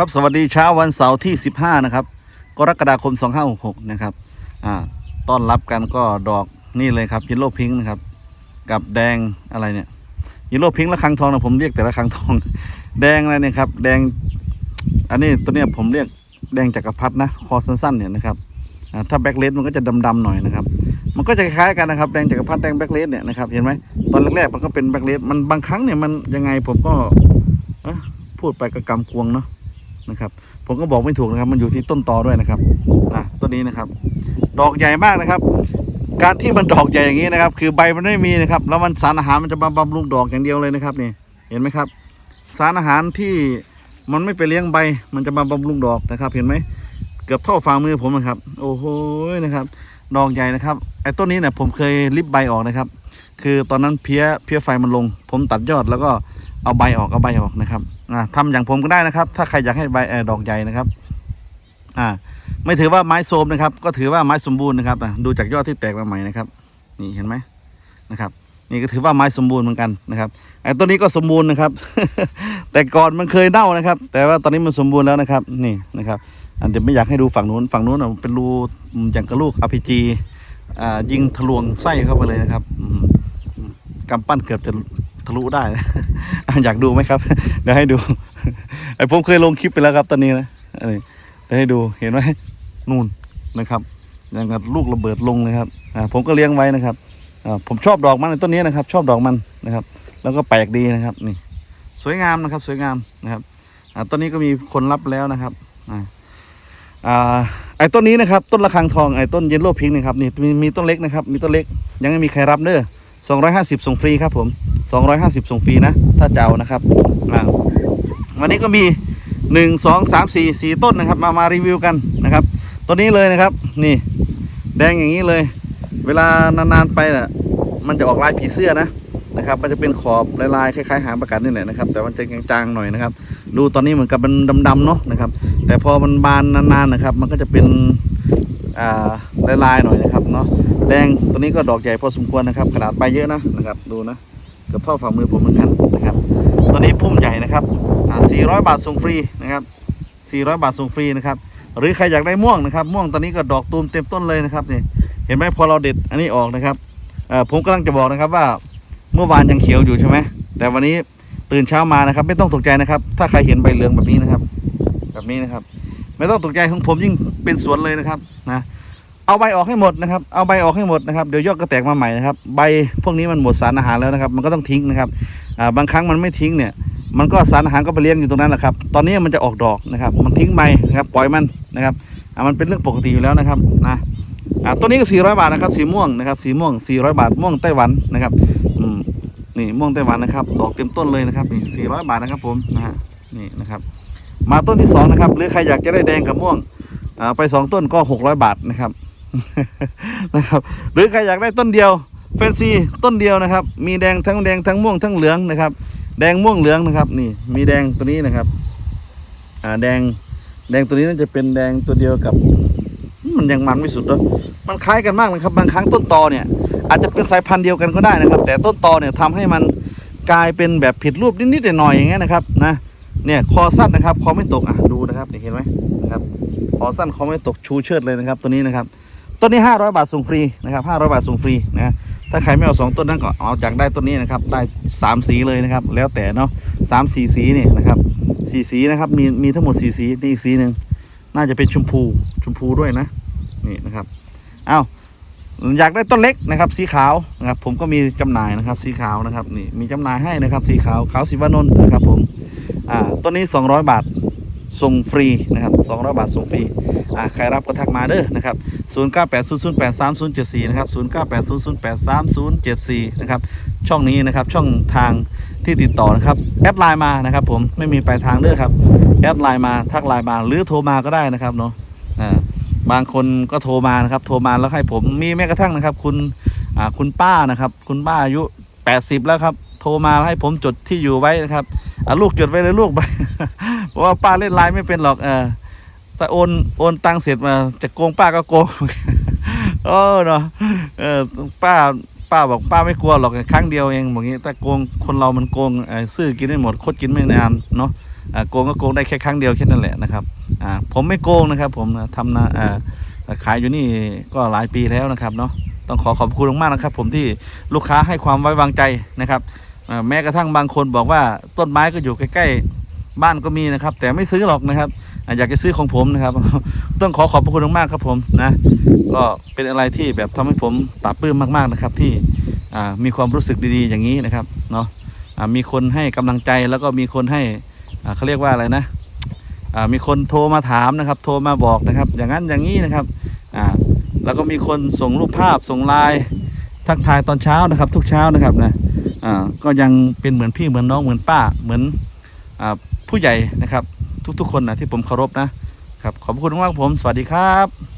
ครับสวัสดีเช้าวันเสาร์ที่ 15 นะครับกรกฎาคม 2566 นะครับอ่าต้อนรับกันก็ดอกนี่เลยครับยิโลพิงนะครับ กับแดงอะไรเนี่ยยิโลพิงและคังทองนะผมเรียกแต่ละคังทอง แดงอะไรเนี่ยครับ แดง อันนี้ตัวเนี้ยผมเรียกแดงจักรพรรดินะคอสั้นๆเนี่ยนะครับอ่าถ้าแบ็กเลสมันก็จะดำๆหน่อยนะครับ มันก็จะคล้ายกันนะครับแดงจักรพรรดิแดงแบ็กเลสเนี่ยนะครับเห็นไหมตอนแรกๆมันก็เป็นแบ็กเลสมันบางครั้งเนี่ยมันยังไงผมก็พูดไปก็กำกวงเนาะ นะครับ ผมก็บอกไม่ถูกนะครับ มันอยู่ที่ต้นตอด้วยนะครับอะต้นนี้นะครับ ดอกใหญ่มากนะครับ การที่มันดอกใหญ่อย่างนี้นะครับ คือใบมันไม่มีนะครับ แล้วมันสารอาหารมันจะบำบำรุงดอกอย่างเดียวเลยนะครับนี่เห็นไหมครับ สารอาหารที่มันไม่ไปเลี้ยงใบ มันจะมาบำรุงดอกนะครับ เห็นไหมเกือบเท่าฝ่ามือผมนะครับ โอ้โหนะครับดอกใหญ่นะครับไอ้ต้นนี้เนี่ยผมเคยริบใบออกนะครับ คือตอนนั้นเพี้ยเพี้ยไฟมันลง ผมตัดยอดแล้วก็ เอาใบออกเอาใบออกนะครับอ่าทำอย่างผมก็ได้นะครับ ถ้าใครอยากให้ใบเอ่อดอกใหญ่นะครับ อ่า ไม่ถือว่าไม้โทมนะครับ ก็ถือว่าไม้สมบูรณ์นะครับดูจากยอดที่แตกมาใหม่นะครับ นี่เห็นไหมนะครับ นี่ก็ถือว่าไม้สมบูรณ์เหมือนกันนะครับไอ้ต้นนี้ก็สมบูรณ์นะครับ แต่ก่อนมันเคยเน่านะครับ แต่ว่าตอนนี้มันสมบูรณ์แล้วนะครับ นี่นะครับอันเดี๋ยวไม่อยากให้ดูฝั่งนู้นฝั่งนู้นเป็นรูอย่างกระลูก RPG อ่ายิงทะลวงไส้เข้าไปเลยนะครับกำปั้นเกือบจะทะลุได้ อยากดูไหมครับ เดี๋ยวให้ดู ไอ้ผมเคยลงคลิปไปแล้วครับตอนนี้นะเดี๋ยวให้ดูเห็นไหมนู่นนะครับอย่างกับลูกระเบิดลงเลยครับผมก็เลี้ยงไว้นะครับผมชอบดอกมันในต้นนี้นะครับ ชอบดอกมันนะครับ แล้วก็แปลกดีนะครับนี่ สวยงามนะครับ สวยงามนะครับอต้นนี้ก็มีคนรับแล้วนะครับออไอ้ต้นนี้นะครับ ต้นระฆังทองไอ้ต้นเยลโล่พิงค์นะครับนี่มีมีต้นเล็กนะครับ มีต้นเล็ก ยังไม่มีใครรับเด้อ สองร้อยห้าสิบส่งฟรีครับผมสองร้อยห้าสิบส่งฟรีนะ ถ้าเจะเอานะครับวันนี้ก็มีหนึ่งสองสามสี่สี่ต้นนะครับ มามารีวิวกันนะครับต้นนี้เลยนะครับ นี่ แดงอย่างนี้เลย เวลานานๆไปน่ะมันจะออกลายผีเสื้อนะนะครับ มันจะเป็นขอบลายๆคล้ายๆหางประกัดนี่แหละนะครับ แต่มันจะจางๆหน่อยนะครับ ดูตอนนี้เหมือนกับมันดำๆเนาะนะครับ แต่พอมันบานนานๆนะครับ มันก็จะเป็นอ่าลายๆหน่อยนะครับเนาะ แดงตัวนี้ก็ดอกใหญ่พอสมควรนะครับ ขนาดใบเยอะนะนะครับ ดูนะเกือบเท่าฝ่ามือผมเหมือนกันนะครับตัวนี้พุ่มใหญ่นะครับ400 บาทส่งฟรีนะครับ400 บาทส่งฟรีนะครับ หรือใครอยากได้ม่วงนะครับม่วงตอนนี้ก็ดอกตูมเต็มต้นเลยนะครับนี่เห็นไหมพอเราเด็ดอันนี้ออกนะครับผมกำลังจะบอกนะครับว่าเมื่อวานยังเขียวอยู่ใช่ไหมแต่วันนี้ตื่นเช้ามานะครับ ไม่ต้องตกใจนะครับ ถ้าใครเห็นใบเหลืองแบบนี้นะครับ แบบนี้นะครับ ไม่ต้องตกใจของผมยิ่งเป็นสวนเลยนะครับนะ เอาใบออกให้หมดนะครับ เอาใบออกให้หมดนะครับ เดี๋ยวยอดก็แตกมาใหม่นะครับ ใบพวกนี้มันหมดสารอาหารแล้วนะครับ มันก็ต้องทิ้งนะครับบางครั้งมันไม่ทิ้งเนี่ย มันก็สารอาหารก็ไปเลี้ยงอยู่ตรงนั้นแหละครับ ตอนนี้มันจะออกดอกนะครับ มันทิ้งใบนะครับ ปล่อยมันนะครับมันเป็นเรื่องปกติอยู่แล้วนะครับนะตัวนี้ก็ 400 บาทนะครับ สีม่วงนะครับ สีม่วง 400 บาท ม่วงไต้หวันนะครับนี่ม่วงไต้หวันนะครับ ดอกเต็มต้นเลยนะครับ นี่ 400 บาทนะครับผมนะฮะ นี่นะครับ มาต้นที่สองนะครับ หรือใครอยากจะได้แดงกับม่วงไปสองต้นก็ 600 บาทนะครับ นะครับ หรือใครอยากได้ต้นเดียวเฟนซีต้นเดียวนะครับ มีแดงทั้งแดงทั้งม่วงทั้งเหลืองนะครับ แดงม่วงเหลืองนะครับ นี่มีแดงตัวนี้นะครับ อ่าแดงแดงตัวนี้น่าจะเป็นแดงตัวเดียวกับ มันยังมันไม่สุดเนอะมันคล้ายกันมากนะครับ บางครั้งต้นตอเนี่ย อาจจะเป็นสายพันธุ์เดียวกันก็ได้นะครับ แต่ต้นตอเนี่ยทำให้มันกลายเป็นแบบผิดรูปนิดๆหน่อยๆอย่างเงี้ยนะครับนะเนี่ยคอสั้นนะครับคอไม่ตกอะดูนะครับเห็นไหมนะครับคอสั้นคอไม่ตกชูเชิดเลยนะครับ ตัวนี้นะครับ ต้นนี้ 500 บาทส่งฟรีนะครับ500 บาทส่งฟรีนะถ้าใครไม่เอาสองต้นนั้นก็เอาจากได้ต้นนี้นะครับได้สามสีเลยนะครับ แล้วแต่เนาะสามสีสีนี่นะครับสีสีนะครับมีมีทั้งหมดสีสีนี่อีกสีหนึ่งน่าจะเป็นชมพูชมพูด้วยนะนี่นะครับเอาอยากได้ต้นเล็กนะครับ สีขาวนะครับ ผมก็มีจำหน่ายนะครับ สีขาวนะครับนี่มีจำหน่ายให้นะครับ สีขาวขาวสีวานนท์นะครับผมอ่าต้นนี้ 200 บาทส่งฟรีนะครับ200 บาทส่งฟรีอ่าใครรับก็ทักมาเด้อนะครับ 0980083074 นะครับ 0980083074 นะครับ ช่องนี้นะครับ ช่องทางที่ติดต่อนะครับ แอดไลน์มานะครับผมไม่มีปลายทางเด้อครับ แอดไลน์มาทักไลน์มาหรือโทรมาก็ได้นะครับเนาะอ่าบางคนก็โทรมานะครับ โทรมาแล้วให้ผมมีแม้กระทั่งนะครับ คุณอ่าคุณป้านะครับ คุณป้าอายุ 80 แล้วครับโทรมาให้ผมจดที่อยู่ไว้นะครับอะลูกจดไว้เลยลูกไปเพราะว่าป้าเล่นไลน์ไม่เป็นหรอกเออ แต่โอนโอนตังเสร็จมาจะโกงป้าก็โกงโอ้เนาะเออป้าป้าบอกป้าไม่กลัวหรอกครั้งเดียวเองบอกงี้แต่โกงคนเรามันโกงซื้อกินไม่หมดคดกินไม่นานเนาะโกงก็โกงได้แค่ครั้งเดียวแค่นั้นแหละนะครับอ่าผมไม่โกงนะครับ ผมทำนะอ่าขายอยู่นี่ก็หลายปีแล้วนะครับเนาะต้องขอขอบคุณมากนะครับ ผมที่ลูกค้าให้ความไว้วางใจนะครับแม้กระทั่งบางคนบอกว่าต้นไม้ก็อยู่ใกล้ๆบ้านก็มีนะครับ แต่ไม่ซื้อหรอกนะครับ อยากจะซื้อของผมนะครับ ต้องขอขอบพระคุณมากๆครับผมนะ ก็เป็นอะไรที่แบบทำให้ผมปลาบปลื้มมากๆนะครับ ที่มีความรู้สึกดีๆ อย่างนี้นะครับเนาะมีคนให้กำลังใจแล้วก็มีคนให้เขาเรียกว่าอะไรนะมีคนโทรมาถามนะครับ โทรมาบอกนะครับ อย่างนั้นอย่างนี้นะครับแล้วก็มีคนส่งรูปภาพส่งไลน์ทักทายตอนเช้านะครับ ทุกเช้านะครับนะก็ยังเป็นเหมือนพี่เหมือนน้องเหมือนป้าเหมือนผู้ใหญ่นะครับ ทุกๆ คนนะที่ผมเคารพนะครับ ขอบคุณมากๆผม สวัสดีครับ